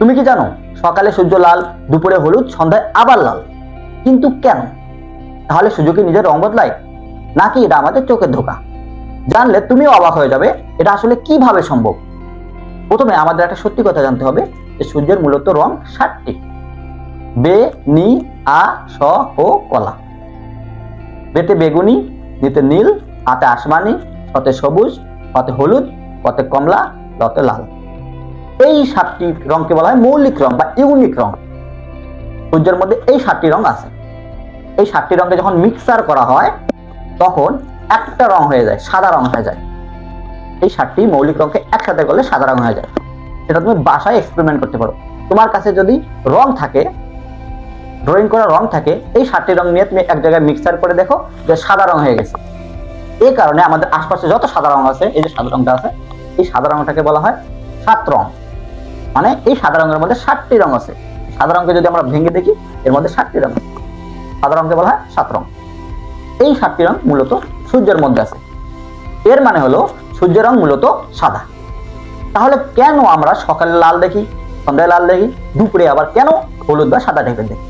তুমি কি জানো, সকালে সূর্য লাল, দুপুরে হলুদ, সন্ধ্যায় আবার লাল। কিন্তু কেন? তাহলে সূর্য কি নিজের রং বদলায়? নাকি এটা আমাদের চোখের ধোকা? জানলে তুমিও অবাক হয়ে যাবে, এটা আসলে কীভাবে সম্ভব? প্রথমে আমাদের একটা সত্যি কথা জানতে হবে যে সূর্যের মূলত রং ষাটটি বে, নি, আ, স, ও, কলা। বেতে বেগুনি, নিতে নীল আতে আসমানি সতে সবুজ পথে হলুদ পথে কমলা লতে লাল। এই সাতটি রঙকে বলা হয় মৌলিক রং বা ইউনিক রং। সূর্যের মধ্যে এই সাতটি রং আছে। এই সাতটি রঙকে যখন মিক্সার করা হয়, তখন একটা রং হয়ে যায়, সাদা রং হয়ে যায়। এই সাতটি মৌলিক রঙকে একসাথে করলে সাদা রং হয়ে যায়। সেটা তুমি বাসায় এক্সপেরিমেন্ট করতে পারো। তোমার কাছে যদি রং থাকে ড্রয়িং করা রং থাকে, এই সাতটি রং নিয়ে তুমি এক জায়গায় মিক্সার করে দেখো যে সাদা রং হয়ে গেছে। এই কারণে আমাদের আশপাশে যত সাদা রং আছে, এই যে সাদা রংটা আছে, এই সাদা রংটাকে বলা হয় সাত রং। মানে এই সাদা রঙের মধ্যে ষাটটি রং আছে। সাদা রঙকে যদি আমরা ভেঙে দেখি, এর মধ্যে ষাটটি রং সাদা রঙকে বলা হয় সাত রং। এই সাতটি রং মূলত সূর্যের মধ্যে আছে। এর মানে হলো সূর্যের রং মূলত সাদা। তাহলে কেন আমরা সকালে লাল দেখি, সন্ধ্যায় লাল দেখি, দুপুরে আবার কেন হলুদ বা সাদা টাইপের দেখি?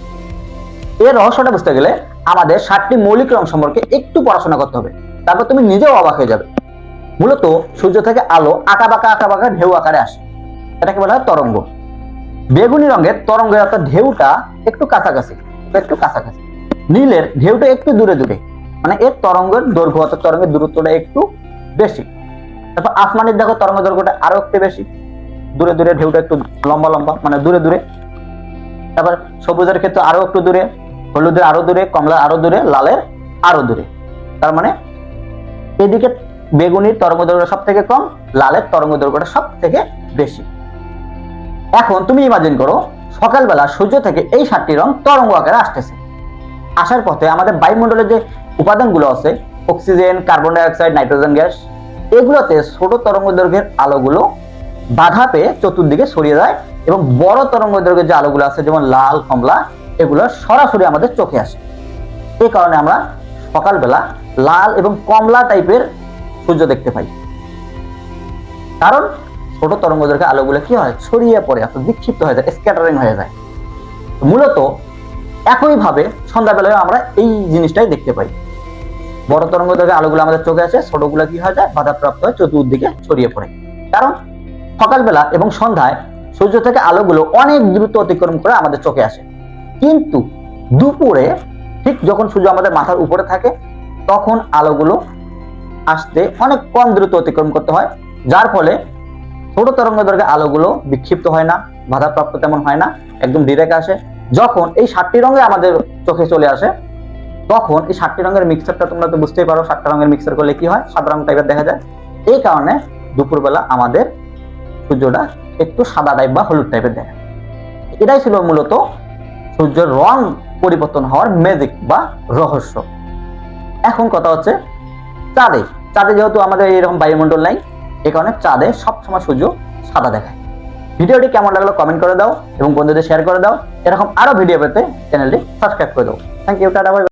এর রহস্যটা বুঝতে গেলে আমাদের সাতটি মৌলিক রং সম্পর্কে একটু পড়াশোনা করতে হবে। তারপর তুমি নিজেও অবাক হয়ে যাবে। মূলত সূর্য থেকে আলো আঁকা বাঁকা আঁকা বাঁকা ঢেউ আকারে আসে। এটাকে বলা হয় তরঙ্গ। বেগুনি রঙের তরঙ্গের অর্থাৎ ঢেউটা একটু কাছাকাছি একটু কাছাকাছি। নীলের ঢেউটা একটু দূরে দূরে মানে এর তরঙ্গের দৈর্ঘ্য অর্থাৎ তরঙ্গের দূরত্বটা একটু বেশি। তারপর আসমানের দেখো তরঙ্গ দৈর্ঘ্যটা আরও একটু বেশি, দূরে দূরে ঢেউটা একটু লম্বা লম্বা মানে দূরে দূরে। তারপর সবুজের ক্ষেত্রে আরও একটু দূরে, হলুদের আরও দূরে কমলার আরও দূরে, লালের আরও দূরে। তার মানে এদিকে বেগুনির তরঙ্গ দৈর্ঘ্য সব থেকে কম, লালের তরঙ্গ দৈর্ঘ্যটা সব থেকে বেশি। এখন তুমি ইমাজিন করো, সকালবেলা সূর্য থেকে এই সাতটি রং তরঙ্গ আকারে আসতেছে। আসার পথে আমাদের বায়ুমণ্ডলের যে উপাদানগুলো আছে oxygen carbon dioxide nitrogen gas এগুলোতে ছোট তরঙ্গ দৈর্ঘ্যের আলোগুলো বাধা পেয়ে চতুর্দিকে ছড়িয়ে যায় এবং বড় তরঙ্গ দৈর্ঘ্যের যে আলোগুলো আছে, যেমন লাল, কমলা, এগুলো সরাসরি আমাদের চোখে আসে। এই কারণে আমরা সকালবেলা লাল এবং কমলা টাইপের সূর্য দেখতে পাই। কারণ ছোট তরঙ্গ দৈর্ঘ্যের আলোগুলো কি হয়? ছড়িয়ে পড়ে, অর্থাৎ বিক্ষিপ্ত হয়ে যায় স্ক্যাটারিং হয়ে যায়। মূলত একইভাবে সন্ধ্যাবেলায় আমরা এই জিনিসটাই দেখতে পাই। বড় তরঙ্গ দৈর্ঘ্যের আলোগুলো আমাদের চোখে আসে, ছোটগুলো কি হয়ে যায়? বাধাপ্রাপ্ত হয়ে চতুর্দিকে ছড়িয়ে পড়ে। কারণ সকালবেলা এবং সন্ধ্যায় সূর্য থেকে আলোগুলো অনেক দ্রুত অতিক্রম করে আমাদের চোখে আসে। কিন্তু দুপুরে ঠিক যখন সূর্য আমাদের মাথার উপরে থাকে, তখন আলোগুলো আসতে অনেক কম দ্রুত অতিক্রম করতে হয়, যার ফলে ছোট তরঙ্গ দৈর্ঘ্যের আলোগুলো বিক্ষিপ্ত হয় না, বাধাপ্রাপ্ত তেমন হয় না, একদম ডিরেক্ট আসে। যখন এই সাতটি রঙে আমাদের চোখে চলে আসে, তখন এই সাতটি রঙের মিক্সারটা তোমরা তো বুঝতেই পারো, সাতটা রঙের মিক্সার করলে কি হয়? সাদা রং টাইপের দেখা যায়। এই কারণে দুপুরবেলা আমাদের সূর্যটা একটু সাদা টাইপ বা হলুদ টাইপের দেখা এটাই ছিল মূলত সূর্যের রং পরিবর্তন হওয়ার ম্যাজিক বা রহস্য। এখন কথা হচ্ছে চাঁদে। চাঁদে যেহেতু আমাদের এরকম বায়ুমণ্ডল নাই এই কারণে চাঁদে সবসময় সূর্য সাদা দেখায়। ভিডিওটি কেমন লাগল কমেন্ট করে দাও এবং বন্ধুদের শেয়ার করে দাও। এরকম আরও ভিডিও পেতে চ্যানেলটি সাবস্ক্রাইব করে দাও। Thank you tata bye